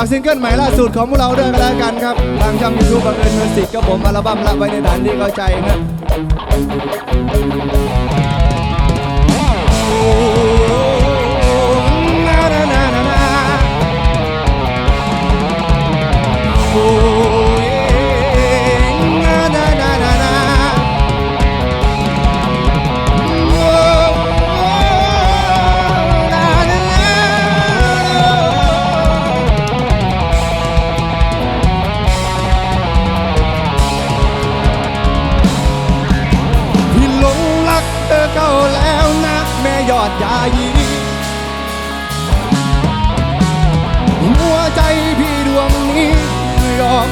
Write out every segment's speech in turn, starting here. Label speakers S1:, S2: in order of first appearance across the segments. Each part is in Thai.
S1: ากซิงเกิลใหม่ล่าสุดของพวกเราด้วยกันแล้วกันครับ ทางช่องยูทูบบังเอิญมิวสิกก็ผมอัลบั้มละไว้ในฐานที่เข้าใจครับ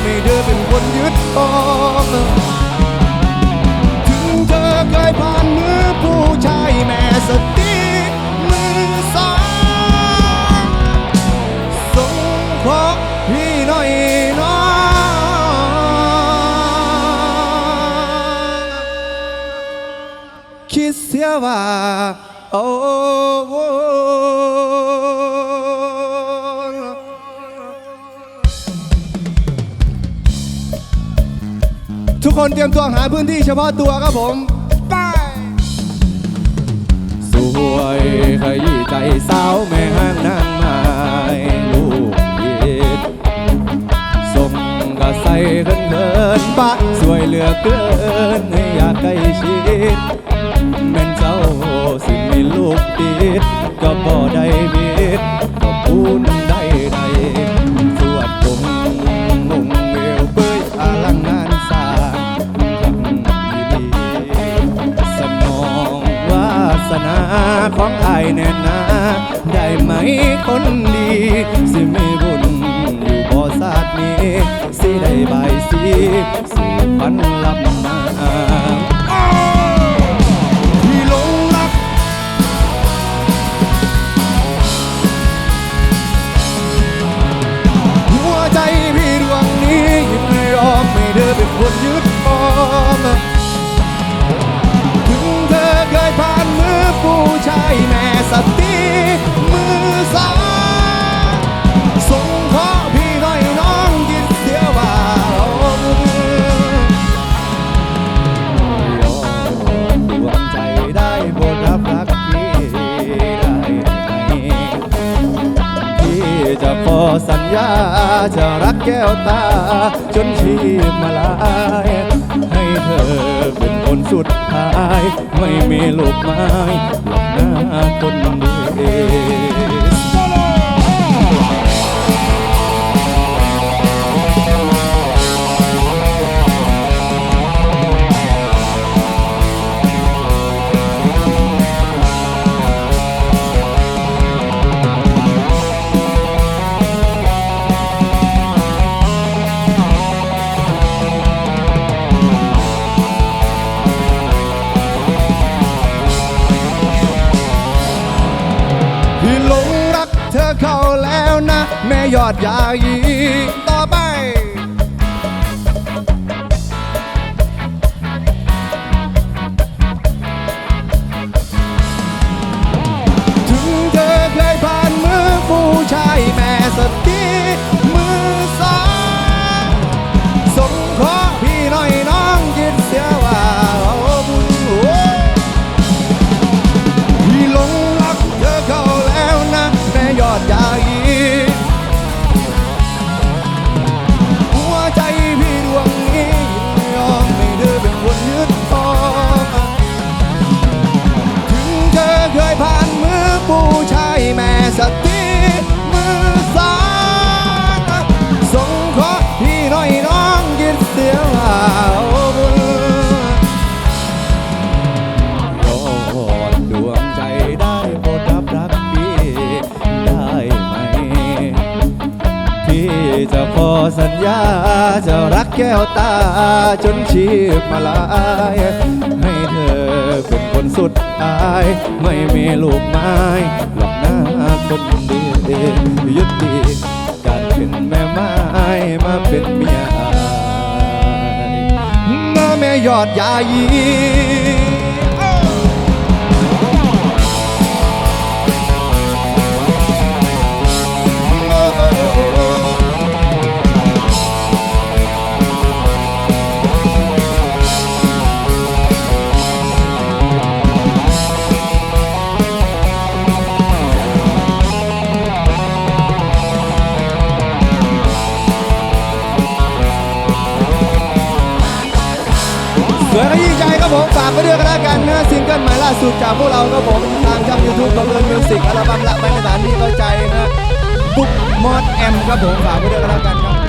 S1: ไม่เธอเป็นคนยึดครองถึงเธอเคยผ่านมือผู้ชายแม่สติมือสองส่งขอพี่หน่อยน้องคิดเสียว่าโอ้ คนเตรียมตัวหาพื้นที่เฉพาะตัวครับผมไปสวยขยี้ใจสาวแม่ห้างนางไม้ลูกเอ็ดส่งกระใสเขินเขินปะสวยเหลือเกินให้อยากใกล้ชิดแม่นเจ้าสิมีลูกติดก็บ่ได้มิดก็พูนได้ใด ของอายแน่นาได้ไหมคนดี สิมีบุญอยู่บ่ศาสนี้ สิได้ใบายสีสิฝันลำ แก้วตา จนชีพมาลาย ให้เธอเป็นคนสุดท้าย ไม่มีลูกไม้หลอกหน้าคนดีพี่ แม่ แก้วตาจนชีพมาลาย ให้เธอเป็นคนสุดท้าย ไม่มีลูกไม้หลอกหน้าคนดียุติการเป็นแม่ไม้มาเป็นเมียอายมาแม่ยอดยายี สวยขยี้ใจครับผมฝากไปด้วยกันแล้วกันนะซิงเกิลใหม่ล่าสุดจากพวกเราครับผมทางช่องยูทูบบังเอิญมิวสิกอัลบั้มละไม่สถานที่เข้าใจนะบุ๊กมอดแอมครับผมฝากไปด้วยกันแล้วกันครับ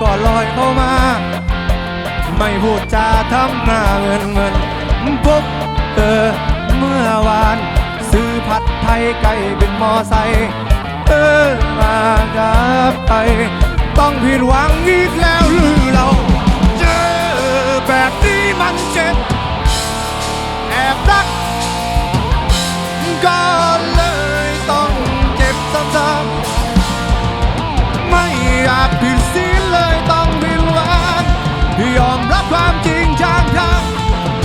S2: ก็ลอยเข้ามา ไม่พูดจาทำหน้าเงินเงินพบเธอเมื่อวาน ซื้อผัดไทยไก่เป็นมอไซค์เออมากับไป ต้องผิดหวังอีกแล้วหรือเรา เจอแบบนี้มันเจ็บแอบรักก็เลยต้องเจ็บซ้ำๆไม่อยากผิด เลยต้องผิดหวังยอมรับความจริงทางทาง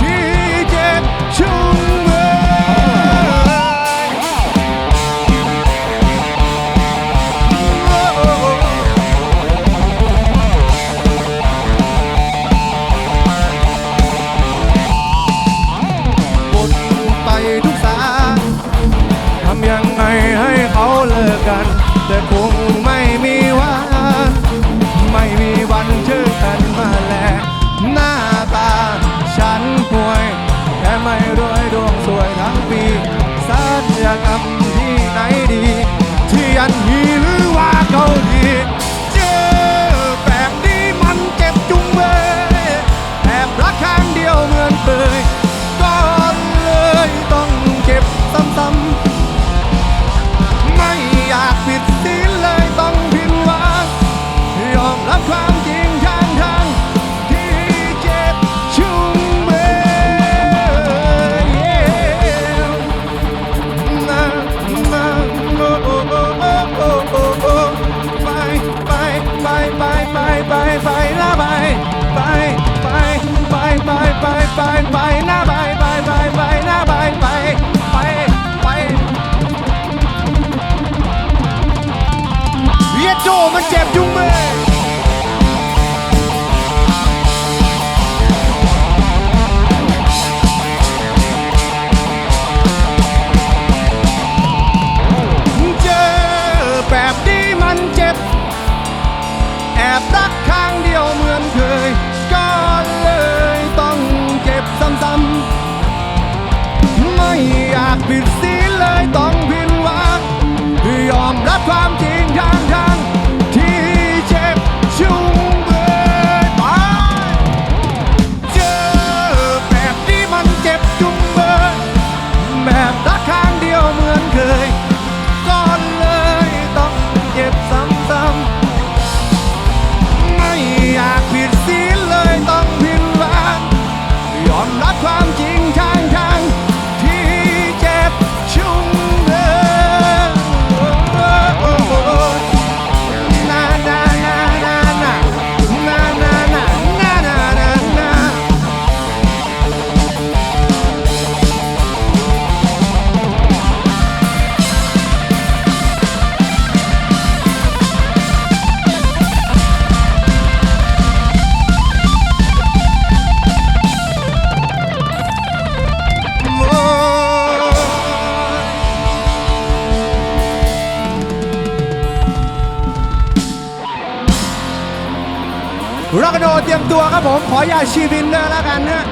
S2: ที่เจ็บชุ่มเมื่อยบนไปทุกสายทำยังไงให้เขาเลิกกัน แต่คง and healing. ร็อกโนเตรียมตัวครับผม ขออย่าตชีวินเดอร์แล้วกันนะ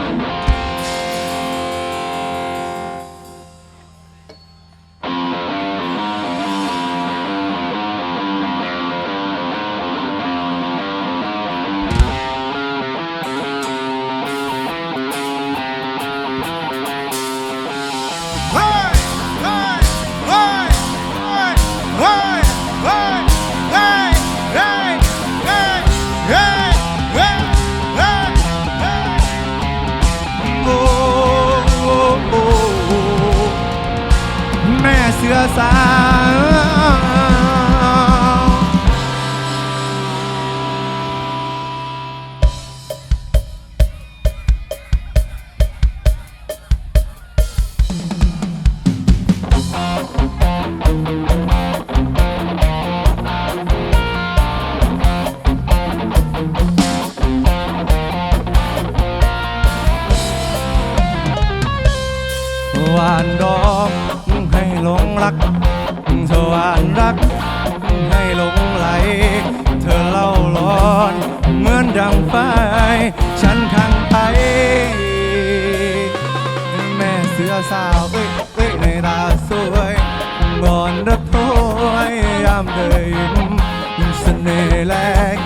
S2: แรง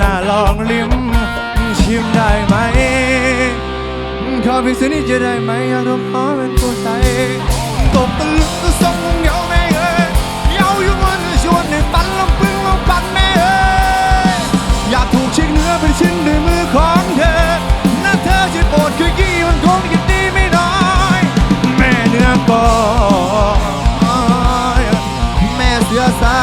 S2: น่าลองลิ้มชิมได้ไหม ขอเพียงสิ่งนี้จะได้ไหมอยากรบขอเป็นผู้ใจตกตะลึงตะสองเหงาแม่เอ้ยเหงาอยู่วันชวนให้ปันลำพึงลำปันแม่เอ้ยอยากถูกเช็คเนื้อเป็นชิ้นด้วยมือของเธอน่าเธอจะโปรดคือกี้มันคงจะดีไม่น้อย แม่เนื้อก่อนแม่เสือสา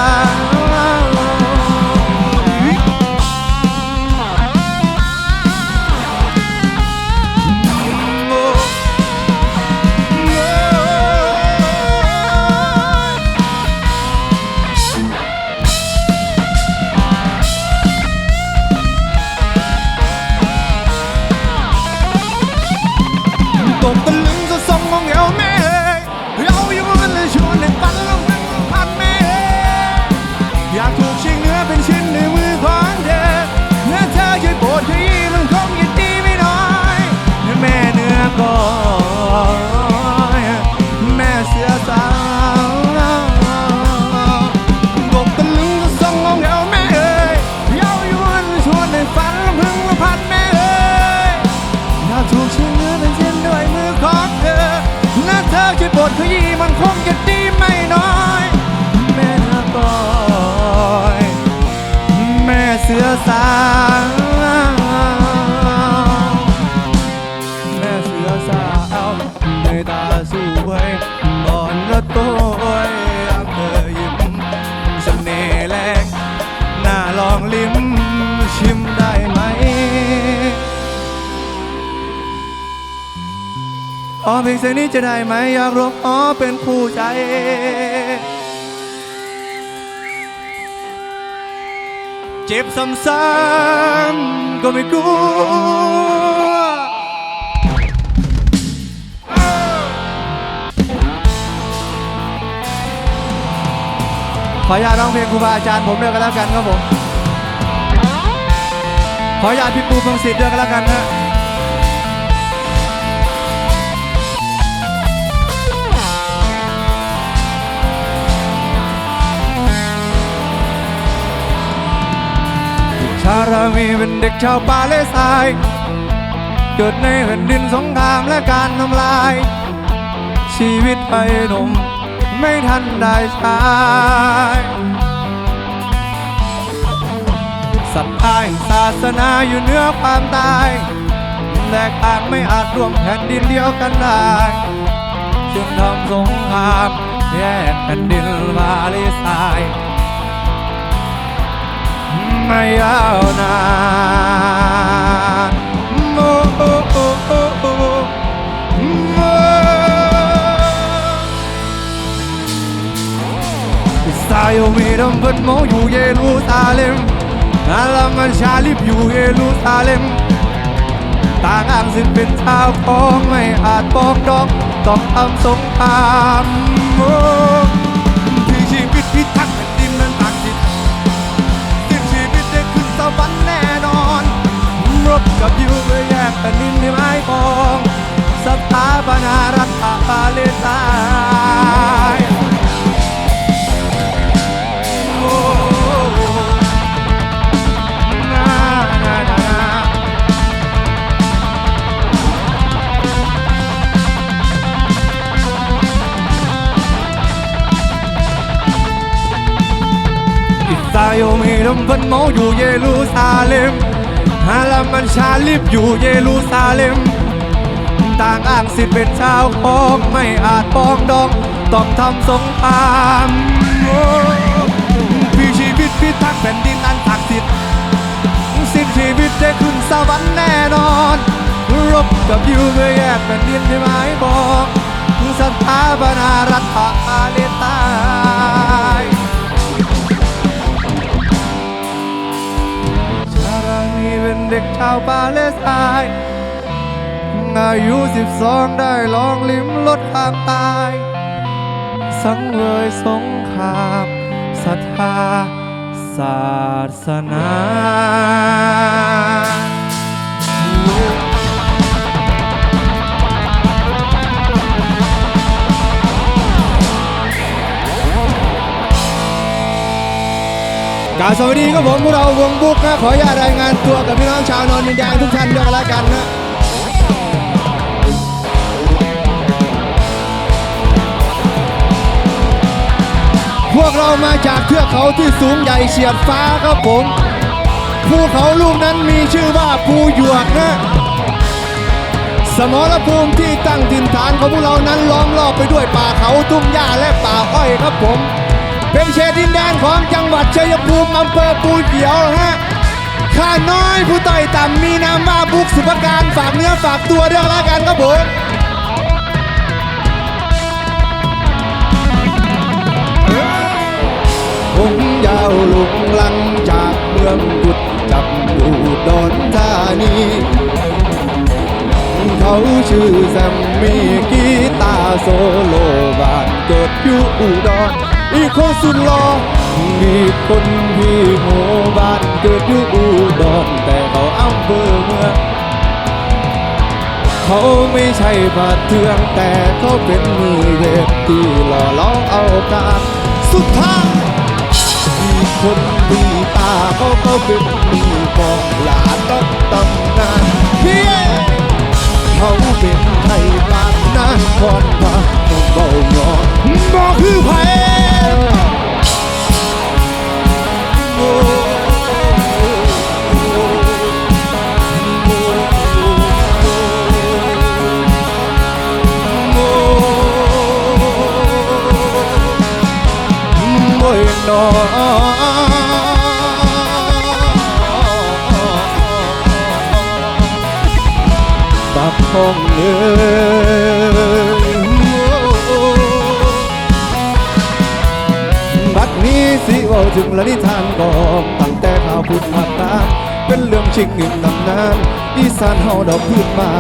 S2: ดขยี้มันคงจะดีไม่น้อยแม่เนื้อก่อนแม่เสือสาวตกตะลึงจะส่งมองเหวแม่เอ้ยเราอยู่กันชวนให้ปันลงพึ่งละพันแม่เอ้ยอยากถูกชิ้นเนื้อเป็นชิ้นด้วยมือของเธอและเธอช่วยบดขยี้มันคงจะดีไม่น้อยแม่เนื้อก่อยแม่เสือสาว เพียงเสียงนี้จะได้ไหมอยากร้องขอเป็นคู่ใจเจ็บซ้ำๆก็ไม่กลัวขออนุญาตร้องเพลงครูบาอาจารย์ผมด้วยกันแล้วกันครับผม ขออนุญาตพี่ปูพงศิษฐ์ด้วยกันแล้วกันนะ ชารามีเป็นเด็กชาวปาเลสายเกิดในแผ่นดินสงครามและการทำลาย ชีวิตไปหนุ่มไม่ทันได้ใช้ศรัทธาแห่งศาสนาอยู่เหนือความตาย แต่ต่างไม่อาจรวมแผ่นดินเดียวกันได้จึงทำสงครามแยกแผ่นดินวาเลสายไม่ยาวนานโอ้โอ้โอ้โอ้โอ้อิสราเอลมีดำเพินโมอยู่เยรูซาเล็มอาลามันชาลิบอยู่เยรูซาเล็มต่างอ้างสิ้นเป็นชาวของไม่อาจปองดองต้องทำสงคราม กับยูเพื่อแยกแผ่นดินที่ไม้ปองสถาปนารัฐปาเลสไตน์โอ้นานานานาอิสราเอลมีดำเพันเมาอยู่เยรูซาเล็ม ฮาลามันชาลิบอยู่เยรูซาเล็ม ต่างอ้างสิทธิ์เป็นชาวของไม่อาจปองดอง ต้องทำสงครามโอ้พี่ชีวิตพิทักษ์แผ่นดินอันศักดิ์สิทธิ์สิ้นชีวิตได้ขึ้นสวรรค์แน่นอน รบกับยูเพื่อแยกแผ่นดินที่หมายบอกสถาปนารัฐาเล เด็กชาวปาเลสไตน์อายุสิบสองได้ลองลิ้มรสความตาย สังเวยสงครา
S1: มศรัทธาศาสนา กาบสวัสดีครับผมพวกเราวงบุกนะขออนุญาตรายงานตัวกับพี่น้องชาวนอนดินแดงทุกท่านด้วยกันล้วกันนะพวกเรามาจากเทือกเขาที่สูงใหญ่เฉียดฟ้าครับผมภูเขาลูกนั้นมีชื่อว่าภูหยวกนะสมรภูมิที่ตั้งถิ่นฐานของพวกเรานั้นล้อมรอบไปด้วยป่าเขาทุ่งหญ้าและป่าอ้อยครับผม เป็นเขตดินแดนของจังหวัดชัยภูมิอำเภอปูเขียวฮะข้าน้อยผู้ต่อยต่ำมีนามว่าบุกสุภการฝากเนื้อฝากตัวด้วยแล้วกันครับผมผมยาวลุงลังจากเมืองกุดจับอยู่ดอนธานีเขาชื่อแซมมี่กีตาร์โซโลบานเกิดอยู่อุดร อีกคนสุดหล่อมีคนที่โหบ้านเกิดอยู่อุดรแต่เขาอำเภอเมืองเขาไม่ใช่บาดเทืองแต่เขาเป็นมือเวทที่หล่อล้อเอาการสุดท้ายมีคนดีตาเขาก็เป็นมีกองหลาต้องตำนาน ชิงหนึ่งตำนานอีสานเฮาดอกพื้นบ้า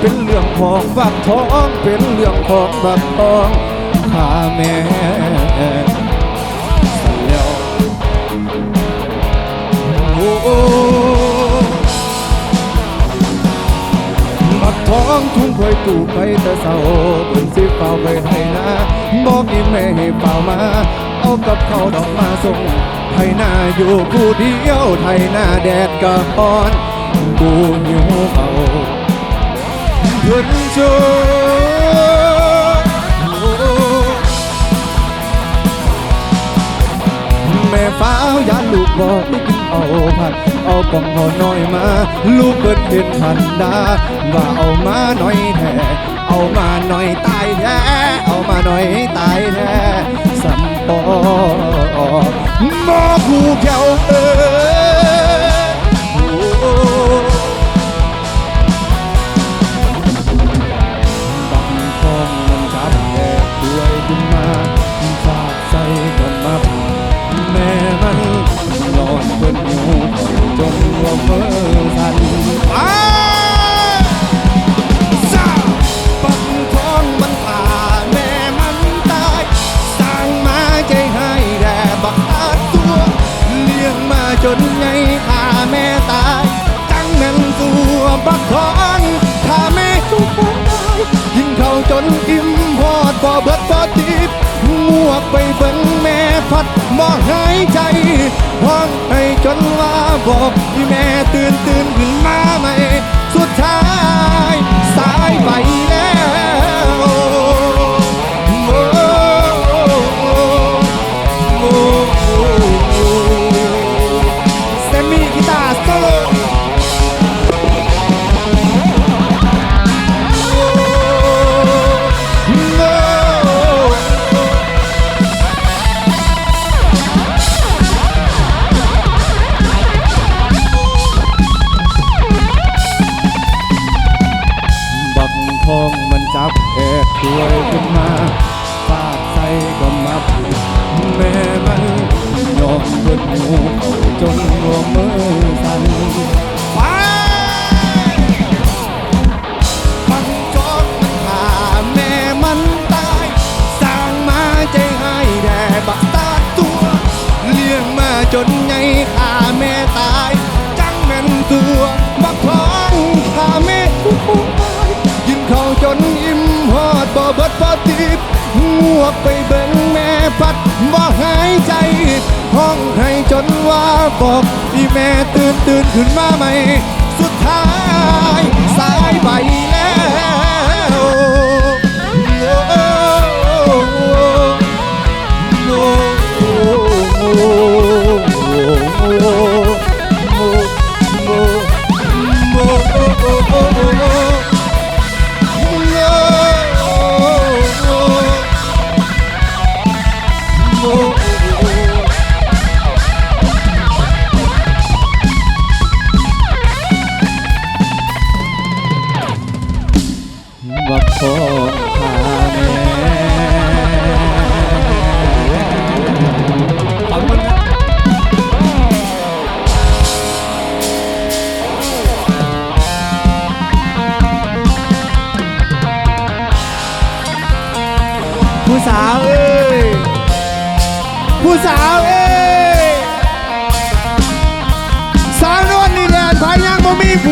S1: เป็นเรื่องของบักทอง เป็นเรื่องของบักทองข้าแม่แล้วโอ้บักทองทุ่งคอยตู่ไปแต่เศร้าเพิ่นสิเฝ้าไปให้นาบอกอีแม่ให้เฝ้ามา เอากับเขาดอกมาส่งไทยนาอยู่ผู้เดียวไทยนาแดดกะพอนกูหิวเขาเพื่อนโชแม่ฟ้าวยานลูกบอกให้กินเอาผัดเอากองห่อน้อยมา ลูกเกิดเป็นพันดาว่าเอามาหน่อยแท้เอามาหน่อยตายแท้ ไปเบิ่งแม่พัดบ่หายใจห้องให้จนว่าบอกที่แม่ตื่นตื่นขึ้นมาใหม่ สุดท้าย สายไปแล้ว เบอก
S2: พี่แม่ตื่นตื่นขึ้นมาใหม่สุดท้ายสายไป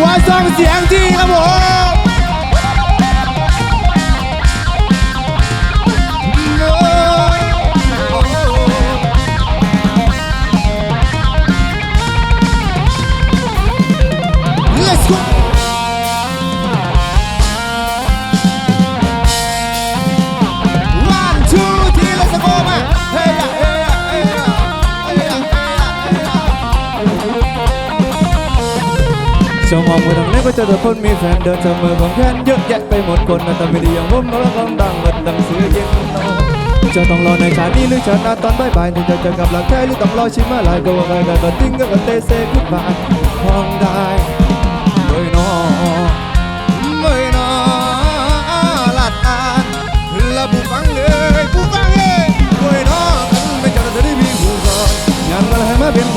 S2: บ่มีผัวส่งเสียงที่ครับผม
S1: ช่องมองมือทางไหนก็เจอแต่คนมีแฟนเดินเสมอของแค้นเยอะแยะไปหมดคนนั้นแต่ไม่ดีอย่างผมแล้วก็ดังเบิดดังเสือเย็นโตจะต้องรอในชาตินี้หรือชาติหน้าตอนบ่ายๆถึงจะเจอกับหลักแท้หรือต้องรอชิมมาหลายก็ว่ากันก็ติ้งก็กันเตะเซ่กุดบายห้องได้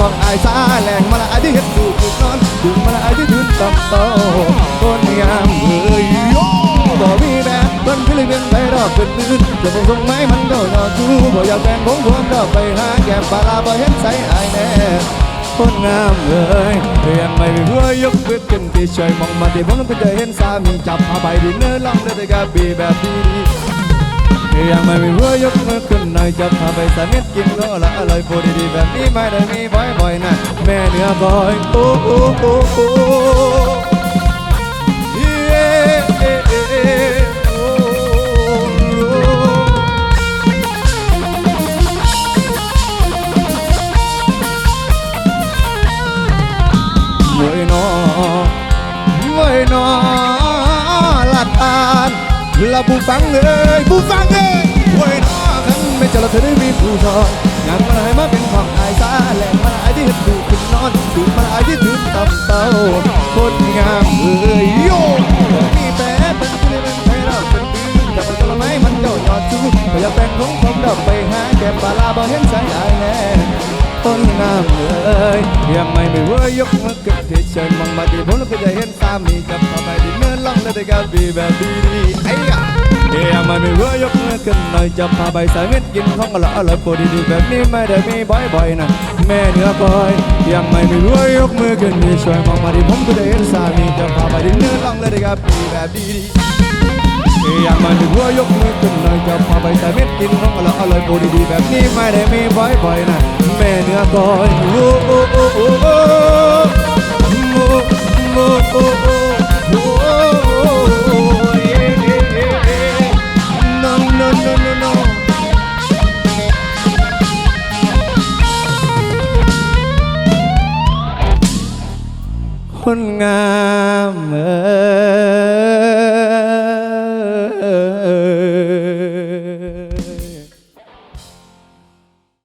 S1: อง
S2: อาย
S1: ซาแหลงมาละอายที่เห็นดูถูนอนดึงมาละอายที่ถืนตับโตคนงามเอ้ยโยบ่มีแบบเพิ่นพี่เลยเป็นไปรอบเป็นลื่นจะคงส่งไม้มันก็ยอดจูบ่อยากแบ่งผมพวงก็ไปหาแก้มปลาลาบ่เห็นใสอายแน่คนงามเลยอ้ยยังไม่เพื่อยกเวทขึ้นที่ช่วยมองมาที่ผมก็จะเห็นสามีจับผ้าใบดินเนื้อล่องเลยแต่กับบีแบบดี ยังไม่มีหัวยกมือขึ้นหน่อยจะพาไปสามิตกินก็ละอร่อยพูดดีๆแบบนี้ไม่ได้มีบ่อยๆนะแม่เนื้อคอยโอ้โอ้โอ้
S2: ละผู้ฟังเลยผู้ฟังเลยเมื่อยนอกัน
S1: ไม่เจอเราเธอได้มีผู้ชอนอยากมาให้มาเป็นของอายซาแหลงมาอายที่เห็นดูขึ้นนอนดูมาอายที่ถือตับเต้าคนงามเอ้ยโยมีแปะเป็นที่เป็นไทยเราเป็นปีแต่เป็นตัวไม้มันเจ้ายอดชูก็อยากแต่งของผมดอกไปหาแก้มปลาลาบ่เห็นสายอายแน่ คนงามเอ้ยยังไม่ไม่เว้ยยกมือขึ้นที่เชิญมองมาที่ผมแล้วก็จะเห็นสามีจับเข้าไปดินเนื้อล่องเลยได้กับบีแบบดีๆไอ้ยะเฮียมันไม่เว้ยยกมือขึ้นหน่อยจะพาไปสายเม็ดกินของอร่อยอร่อยปวดดีแบบนี้ไม่ได้มีบ่อยๆนะแม่เนื้อคอยยังไม่ไมีเว้ยยกมือขึ้นนี่ช่วยมองมาดิผมก็ได้เห็นสามีจะพาไปดินเนื้อล่องเลยได้กับปีแบบดีๆเฮียมันไม่เว้ยยกมือขึ้นหน่อยจะพาไปสายเม็ดกินของอร่อยอร่อยปวดดีๆแบบนี้ไม่ได้มีบ่อยๆนะ แม่เนื้อคอยโอ้โอ้โอ้โอ้โอ้โอ้โอ้โอ้โอ้โอ้โอ้
S2: no no no no no
S1: คนงามเอ่